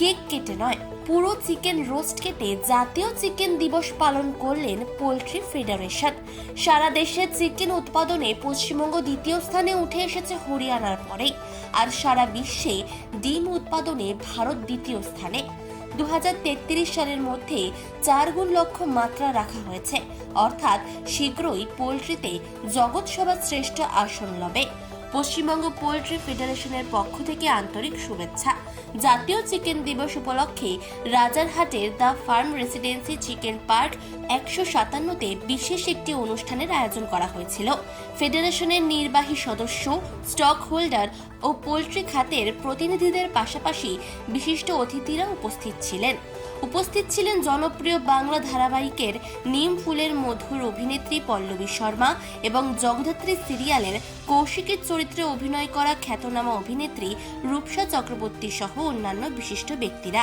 Cake কেটে নয়, পুরো চিকেন রোস্ট কেটে জাতীয় চিকেন দিবস পালন করলেন পোলট্রি ফেডারেশন। সারা দেশে চিকেন উৎপাদনে পশ্চিমবঙ্গ দ্বিতীয় স্থানে উঠে এসেছে হরিয়ানার পরে আর সারা বিশ্বে ডিম উৎপাদনে ভারত দ্বিতীয় স্থানে। দু হাজার তেত্রিশ সালের মধ্যে চার গুণ লক্ষ্য মাত্রা রাখা হয়েছে, অর্থাৎ শীঘ্রই পোলট্রিতে জগৎ সবার শ্রেষ্ঠ আসন লবে। পশ্চিমবঙ্গ পোলট্রি ফেডারেশনের পক্ষ থেকে আন্তরিক শুভেচ্ছা। জাতীয় চিকেন দিবস উপলক্ষে রাজারহাটের the farm residency chicken park একশো সাতান্নতে বিশেষ একটি অনুষ্ঠানের আয়োজন করা হয়েছিল। ফেডারেশনের নির্বাহী সদস্য স্টক হোল্ডার ও পোলট্রি খাতের প্রতিনিধিদের পাশাপাশি বিশিষ্ট অতিথিরা উপস্থিত ছিলেন। উপস্থিত ছিলেন জনপ্রিয় বাংলা ধারাবাহিকের নিম ফুলের মধুর অভিনেত্রী পল্লবী শর্মা এবং জগধাত্রী সিরিয়ালের কৌশিকের চরিত্রে অভিনয় করা খ্যাতনামা অভিনেত্রী রূপসা চক্রবর্তী সহ অন্যান্য বিশিষ্ট ব্যক্তিরা।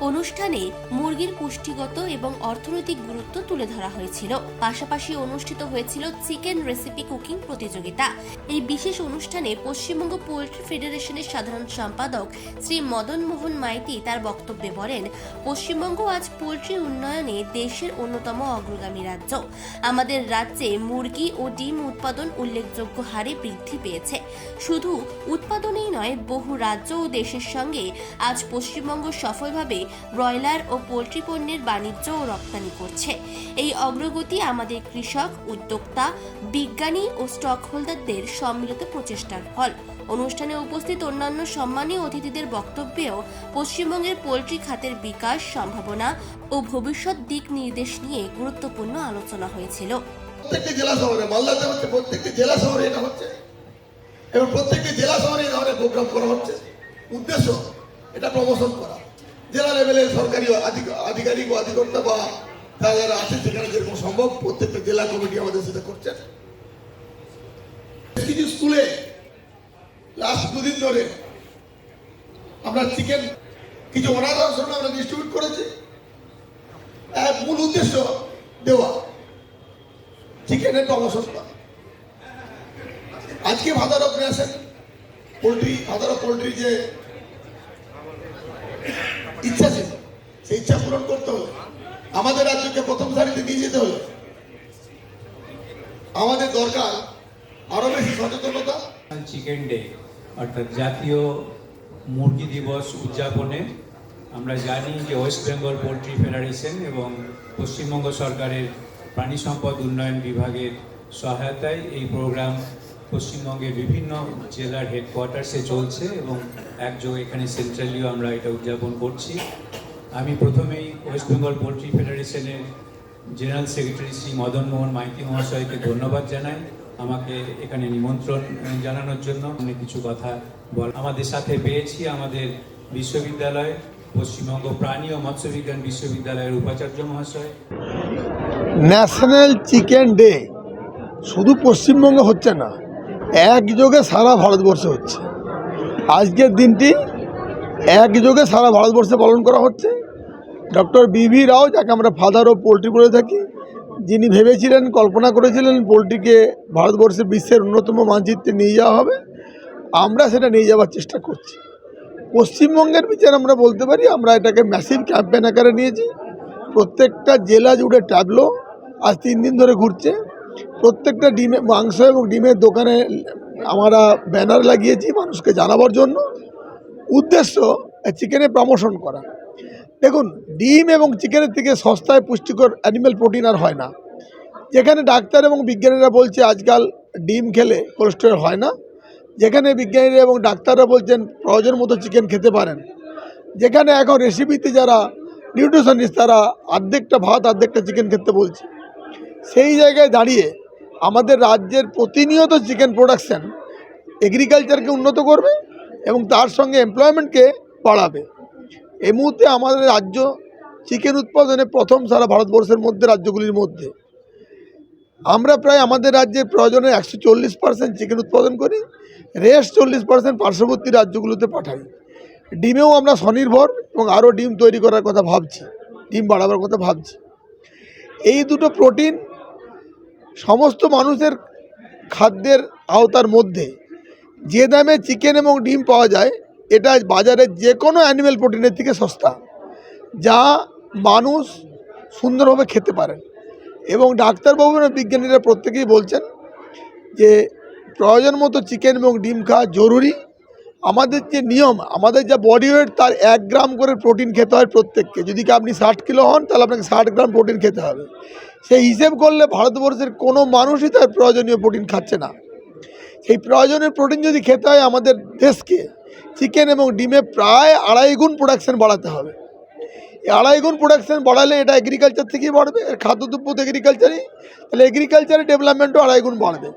অনুষ্ঠানে মুরগির পুষ্টিগত এবং অর্থনৈতিক গুরুত্ব তুলে ধরা হয়েছিল। পাশাপাশি অনুষ্ঠিত হয়েছিল চিকেন রেসিপি কুকিং প্রতিযোগিতা। এই বিশেষ অনুষ্ঠানে পশ্চিমবঙ্গ পোল্ট্রি ফেডারেশনের সাধারণ সম্পাদক শ্রী মদন মোহন মাইতি তার বক্তব্যে বলেন, পশ্চিমবঙ্গ আজ পোল্ট্রি উন্নয়নে দেশের অন্যতম অগ্রগামী রাজ্য। আমাদের রাজ্যে মুরগি ও ডিম উৎপাদন উল্লেখযোগ্য হারে বৃদ্ধি পেয়েছে। শুধু উৎপাদনেই নয়, বহু রাজ্য ও দেশের সঙ্গে আজ পশ্চিমবঙ্গ সফলভাবে ব্রয়লার ও পোলট্রি পণ্যের বাণিজ্য ও রপ্তানি করছে। এই অগ্রগতি আমাদের কৃষক, উদ্যোক্তা, বিজ্ঞানী ও স্টক হোল্ডারদের সম্মিলিত প্রচেষ্টার ফল। অনুষ্ঠানে উপস্থিত অন্যান্য সম্মানীয় অতিথিদের বক্তব্যেও পশ্চিমবঙ্গের পোলট্রি খাতের বিকাশ, সম্ভাবনা ও ভবিষ্যৎ দিক নির্দেশ নিয়ে গুরুত্বপূর্ণ আলোচনা হয়েছিল। প্রত্যেকটি জেলা শহরে, মালদাতে হচ্ছে, প্রত্যেকটি জেলা শহরে এটা হচ্ছে। এবং প্রত্যেকটি জেলা শহরে এই ধরনের প্রোগ্রাম করা হচ্ছে। উদ্দেশ্য, এটা প্রমোশন করা। জেলা লেভেলের সরকারি আধিক- আধিকারিক বা অধিকর্তা বা যারা যারা আছে, সেখানে যেরকম সম্ভব প্রত্যেকটা জেলা কমিটি আমাদের সাথে করছে বেশ কিছু স্কুলে লাস্ট দুদিন ধরে আমরা চিকেন কিছু অনাথ আশ্রমে আমরা ডিস্ট্রিবিউট করেছি। মূল উদ্দেশ্য দেওয়া। চিকেনের প্রমোশন করা আজকে father of nation poultry of poultry যে ইচ্ছা ছিল সেই ইচ্ছা পূরণ করতে আমাদের রাজ্যকে প্রথম সারিতে নিয়ে যেতে হলে, আমাদের দরকার আরও বেশি সচেতনতা। চিকেন ডে অর্থাৎ জাতীয় মুরগি দিবস উদযাপনে আমরা জানি যে ওয়েস্ট বেঙ্গল পোলট্রি ফেডারেশন এবং পশ্চিমবঙ্গ সরকারের প্রাণী সম্পদ উন্নয়ন বিভাগের সহায়তায় এই প্রোগ্রাম পশ্চিমবঙ্গের বিভিন্ন জেলার হেডকোয়ার্টার্সে চলছে এবং একযোগ এখানে সেন্ট্রালিও আমরা এটা উদযাপন করছি। আমি প্রথমেই ওয়েস্ট বেঙ্গল পোলট্রি ফেডারেশনের জেনারেল সেক্রেটারি শ্রী মদন মোহন মাইতি মহাশয়কে ধন্যবাদ জানাই আমাকে এখানে নিমন্ত্রণ জানানোর জন্য। অনেক কিছু কথা বল আমাদের সাথে পেয়েছি আমাদের বিশ্ববিদ্যালয়, পশ্চিমবঙ্গ প্রাণী ও মৎস্যবিজ্ঞান বিশ্ববিদ্যালয়ের উপাচার্য মহাশয়। National chicken day. শুধু পশ্চিমবঙ্গে হচ্ছে না, একযোগে সারা ভারতবর্ষে হচ্ছে। আজকের দিনটি একযোগে সারা ভারতবর্ষে পালন করা হচ্ছে। ডক্টর বিভি রাও, যাকে আমরা ফাদার অফ পোলট্রি বলে থাকি, যিনি ভেবেছিলেন, কল্পনা করেছিলেন পোলট্রিকে ভারতবর্ষের বিশ্বের অন্যতম মানচিত্রে নিয়ে যাওয়া হবে। আমরা সেটা নিয়ে যাওয়ার চেষ্টা করছি। পশ্চিমবঙ্গের বিচার আমরা বলতে পারি, আমরা এটাকে ম্যাসিভ ক্যাম্পেন আকারে নিয়েছি। প্রত্যেকটা জেলা জুড়ে ট্যাবলো আজ তিন দিন ধরে ঘুরছে। প্রত্যেকটা ডিমে মাংস এবং ডিমের দোকানে আমরা ব্যানার লাগিয়েছি মানুষকে জানাবার জন্য। উদ্দেশ্য চিকেনের প্রমোশন করা। দেখুন, ডিম এবং চিকেনের থেকে সস্তায় পুষ্টিকর অ্যানিম্যাল প্রোটিন আর হয় না। যেখানে ডাক্তার এবং বিজ্ঞানীরা বলছে আজকাল ডিম খেলে কোলেস্টেরল হয় না, যেখানে বিজ্ঞানীরা এবং ডাক্তাররা বলছেন প্রয়োজন মতো চিকেন খেতে পারেন। যেখানে এখন রেসিপিতে যারা নিউট্রিশনিস্ট তারা অর্ধেকটা ভাত, অর্ধেকটা চিকেন খেতে বলছে। সেই জায়গায় দাঁড়িয়ে আমাদের রাজ্যের প্রতিনিয়ত চিকেন প্রোডাকশান এগ্রিকালচারকে উন্নত করবে এবং তার সঙ্গে এমপ্লয়মেন্টকে বাড়াবে। এই মুহূর্তে আমাদের রাজ্য চিকেন উৎপাদনে প্রথম সারা ভারতবর্ষের মধ্যে, রাজ্যগুলির মধ্যে। আমরা প্রায় আমাদের রাজ্যে প্রয়োজনে একশো চল্লিশ পার্সেন্ট চিকেন উৎপাদন করি রেস্ট চল্লিশ পার্সেন্ট পার্শ্ববর্তী রাজ্যগুলোতে পাঠাই। ডিমেও আমরা স্বনির্ভর এবং আরও ডিম তৈরি করার কথা ভাবছি, ডিম বাড়াবার কথা ভাবছি। এই দুটো প্রোটিন সমস্ত মানুষের খাদ্যের আওতার মধ্যে যে দামে চিকেন এবং ডিম পাওয়া যায়, এটা বাজারে যে কোনো অ্যানিম্যাল প্রোটিনের থেকে সস্তা, যা মানুষ সুন্দরভাবে খেতে পারেন। এবং ডাক্তারবাবু বিজ্ঞানীরা প্রত্যেকেই বলছেন যে, প্রয়োজন মতো চিকেন এবং ডিম খাওয়া জরুরি। আমাদের যে নিয়ম, আমাদের যা বডি ওয়েট তার এক গ্রাম করে প্রোটিন খেতে হয় প্রত্যেককে। যদি আপনি ষাট কিলো হন, তাহলে আপনাকে ষাট গ্রাম প্রোটিন খেতে হবে। সেই হিসেব করলে ভারতবর্ষের কোনো মানুষই তার প্রয়োজনীয় প্রোটিন খাচ্ছে না। সেই প্রয়োজনের প্রোটিন যদি খেতে হয় আমাদের দেশকে চিকেন এবং ডিমে প্রায় আড়াই গুণ প্রোডাকশন বাড়াতে হবে। এই আড়াই গুণ প্রোডাকশন বাড়ালে এটা এগ্রিকালচার থেকেই বাড়বে এর খাদ্যদ্রব্য এগ্রিকালচারই তাহলে এগ্রিকালচারের ডেভেলপমেন্টও আড়াই গুণ বাড়বে।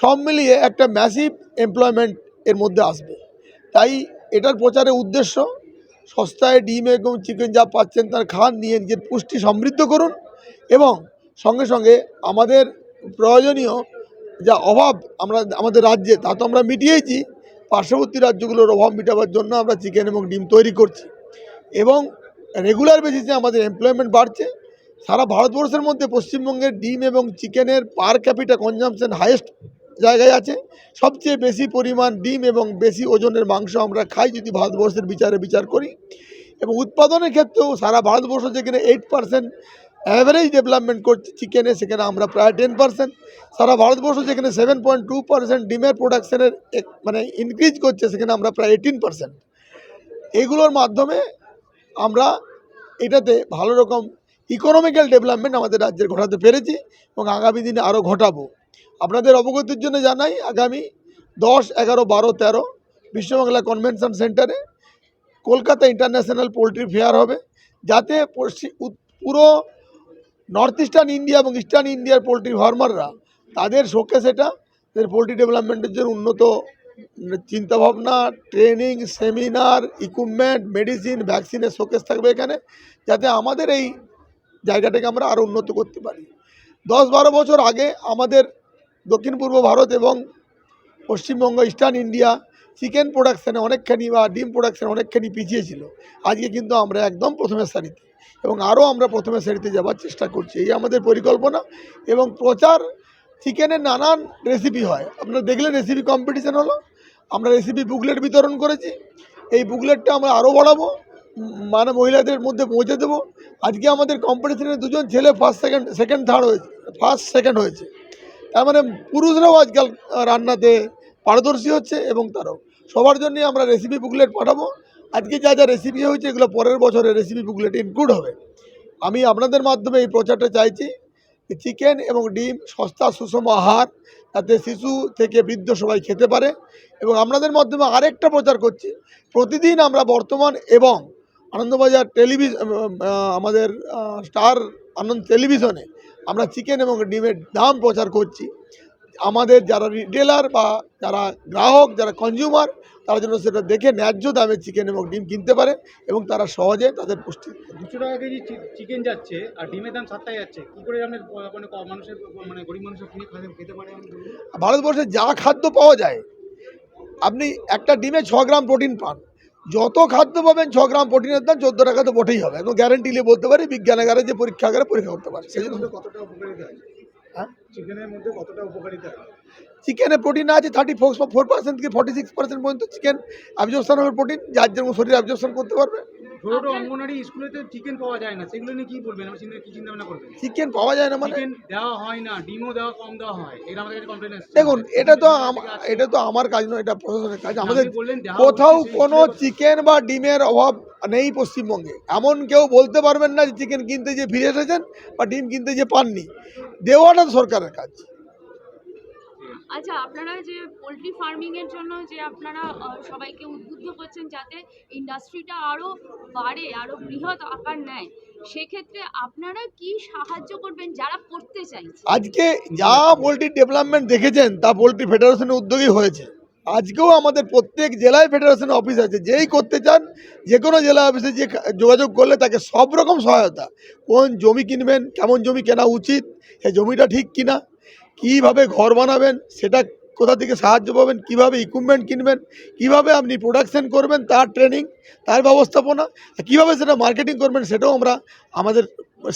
সব মিলিয়ে একটা ম্যাসিভ এমপ্লয়মেন্ট এর মধ্যে আসবে। তাই এটার প্রচারের উদ্দেশ্য, সস্তায় ডিম এবং চিকেন যা পাচ্ছেন তার খান নিয়ে নিজের পুষ্টি সমৃদ্ধ করুন এবং সঙ্গে সঙ্গে আমাদের প্রয়োজনীয় যা অভাব আমরা, আমাদের রাজ্যে, তা তো আমরা মিটিয়েছি। পার্শ্ববর্তী রাজ্যগুলোর অভাব মেটাবার জন্য আমরা চিকেন এবং ডিম তৈরি করছি। এবং রেগুলার বেসিসে আমাদের এমপ্লয়মেন্ট বাড়ছে। সারা ভারতবর্ষের মধ্যে পশ্চিমবঙ্গের ডিম এবং চিকেনের পার ক্যাপিটা কনজামশন হাইয়েস্ট জায়গায় আছে। সবচেয়ে বেশি পরিমাণ ডিম এবং বেশি ওজনের মাংস আমরা খাই যদি ভারতবর্ষের বিচারে বিচার করি। এবং উৎপাদনের ক্ষেত্রেও সারা ভারতবর্ষ যেখানে এইট পার্সেন্ট অ্যাভারেজ ডেভেলপমেন্ট করছে চিকেনে সেখানে আমরা প্রায় টেন পার্সেন্ট সারা ভারতবর্ষ যেখানে সেভেন পয়েন্ট টু পার্সেন্ট ডিমের প্রোডাকশনের মানে ইনক্রিজ করছে, সেখানে আমরা প্রায় এইটিন পার্সেন্ট এগুলোর মাধ্যমে আমরা এটাতে ভালো রকম ইকোনমিক্যাল ডেভেলপমেন্ট আমাদের রাজ্যের ঘটাতে পেরেছি এবং আগামী দিনে আরও ঘটাবো। আপনাদের অবগতির জন্য জানাই, আগামী দশ, এগারো, বারো, তেরো বিশ্ববাংলা কনভেনশন সেন্টারে কলকাতা ইন্টারন্যাশনাল পোলট্রি ফেয়ার হবে, যাতে পুরো নর্থ ইস্টার্ন ইন্ডিয়া এবং ইস্টার্ন ইন্ডিয়ার পোলট্রি ফার্মাররা তাদের শোকেস এটা তাদের পোলট্রি ডেভেলপমেন্টের জন্য উন্নত চিন্তাভাবনা ট্রেনিং সেমিনার ইকুইপমেন্ট মেডিসিন ভ্যাকসিনের শোকেস থাকবে এখানে, যাতে আমাদের এই জায়গাটাকে আমরা আরও উন্নত করতে পারি। দশ বারো বছর আগে আমাদের দক্ষিণ পূর্ব ভারত এবং পশ্চিমবঙ্গ ইস্টার্ন ইন্ডিয়া চিকেন প্রোডাকশানে অনেকখানি বা ডিম প্রোডাকশানে অনেকখানি পিছিয়ে ছিল। আজকে কিন্তু আমরা একদম প্রথমের সারিতে। এবং আরও আমরা প্রথমে সারিতে যাওয়ার চেষ্টা করছি। এই আমাদের পরিকল্পনা এবং প্রচার চিকেনের নানান রেসিপি হয়। আপনারা দেখলেন রেসিপি কম্পিটিশান হলো। আমরা রেসিপি বুকলেট বিতরণ করেছি। এই বুকলেটটা আমরা আরও বাড়াবো। মানে মহিলাদের মধ্যে পৌঁছে দেবো। আজকে আমাদের কম্পিটিশানে দুজন ছেলে ফার্স্ট সেকেন্ড সেকেন্ড থার্ড হয়েছে। ফার্স্ট সেকেন্ড হয়েছে। তার মানে পুরুষরাও আজকাল রান্নাতে পারদর্শী হচ্ছে এবং তারাও। সবার জন্য আমরা রেসিপি বুকলেট পাঠাবো। আজকে যা যা রেসিপি হয়েছে, এগুলো পরের বছরে রেসিপি বুকলেট ইনক্লুড হবে। আমি আপনাদের মাধ্যমে এই প্রচারটা চাইছি চিকেন এবং ডিম সস্তা, সুষম আহার যাতে শিশু থেকে বৃদ্ধ সবাই খেতে পারে এবং আপনাদের মাধ্যমে আরেকটা প্রচার করছি। প্রতিদিন আমরা বর্তমান এবং আনন্দবাজার টেলিভিশন আমাদের স্টার আনন্দ টেলিভিশনে আমরা চিকেন এবং ডিমের দাম প্রচার করছি। আমাদের যারা রিটেলার বা যারা গ্রাহক যারা কনজিউমার তারা যেন সেটা দেখে ন্যায্য দামে চিকেন এবং ডিম কিনতে পারে এবং তারা সহজে তাদের পুষ্টি দুশো টাকা কেজি চিকেন যাচ্ছে আর ডিমের দাম সাতটায় যাচ্ছে। কি করে মানে মানুষের মানে গরিব মানুষের কিনে খাতে- পারে ভারতবর্ষে যা খাদ্য পাওয়া যায় আপনি একটা ডিমে ছ গ্রাম প্রোটিন পান। যত খাদ্য পাবেন ছ গ্রাম প্রোটিনের দাম চোদ্দ টাকা তো বটেই হবে। এখন গ্যারেন্টি নিয়ে বলতে পারি বিজ্ঞানাগারে যে পরীক্ষাগারে পরীক্ষা করতে পারে। সেই জন্য কতটা হ্যাঁ? চিকেনের মধ্যে কতটা উপকারিতা চিকেনে প্রোটিন আছে থার্টি ফোর ফোর পার্সেন্ট থেকে ফর্টি সিক্স পার্সেন্ট পর্যন্ত চিকেন অ্যাবজর্পশন হবে প্রোটিন যার যেরকম শরীর অ্যাবজর্পশন করতে পারবে ছোট অঙ্গনারী স্কুলেতে চিকেন পাওয়া যায় না সেগুলো নিয়ে কি বলবেন? আমি চিন্তা কি চিন্তা ভাবনা করবেন? চিকেন পাওয়া যায় না মানে? চিকেন দেওয়া হয় না ডিমও দেওয়া কম দেওয়া হয়। এটা আমাদের কাছে কমপ্লেন এসেছে। দেখুন এটা তো এটা তো আমার কাজ নয় এটা প্রশাসনের কাজ। আমাদের কোথাও কোনো চিকেন বা ডিমের অভাব নেই পশ্চিমবঙ্গে। এমন কেউ বলতে পারবেন না যে চিকেন কিনতে যে ফিরে এসেছেন বা ডিম কিনতে যে পাননি। দেওয়াটা তো সরকারের কাজ। আচ্ছা আপনারা যে পোলট্রি ফার্মিং এর জন্য যে আপনারা সবাইকে উদ্বুদ্ধ করছেন যাতে ইন্ডাস্ট্রিটা আরও বাড়ে, আরও বৃহৎ আকার নেয়, সেক্ষেত্রে আপনারা কি সাহায্য করবেন যারা করতে চাইছে? আজকে যা পোলট্রি ডেভেলপমেন্ট দেখেছেন, তা পোলট্রি ফেডারেশনের উদ্যোগেই হয়েছে। আজকেও আমাদের প্রত্যেক জেলায় ফেডারেশনের অফিস আছে, যেই করতে চান যে কোনো জেলা অফিসে যে যোগাযোগ করলে তাকে সব রকম সহায়তা। কোন জমি কিনবেন, কেমন জমি কেনা উচিত সেই জমিটা ঠিক কিনা কীভাবে ঘর বানাবেন, সেটা কোথা থেকে সাহায্য পাবেন, কীভাবে ইকুইপমেন্ট কিনবেন, কীভাবে আপনি প্রোডাকশান করবেন, তার ট্রেনিং তার ব্যবস্থাপনা কীভাবে সেটা মার্কেটিং করবেন, সেটাও আমরা আমাদের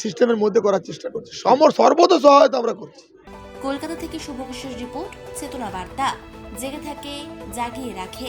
সিস্টেমের মধ্যে করার চেষ্টা করছি। সম সর্বত সহায়তা আমরা করছি। কলকাতা থেকে শুভ বিশ্বাস রিপোর্ট, চেতনা বার্তা। জেগে থাকে, জাগিয়ে রাখে।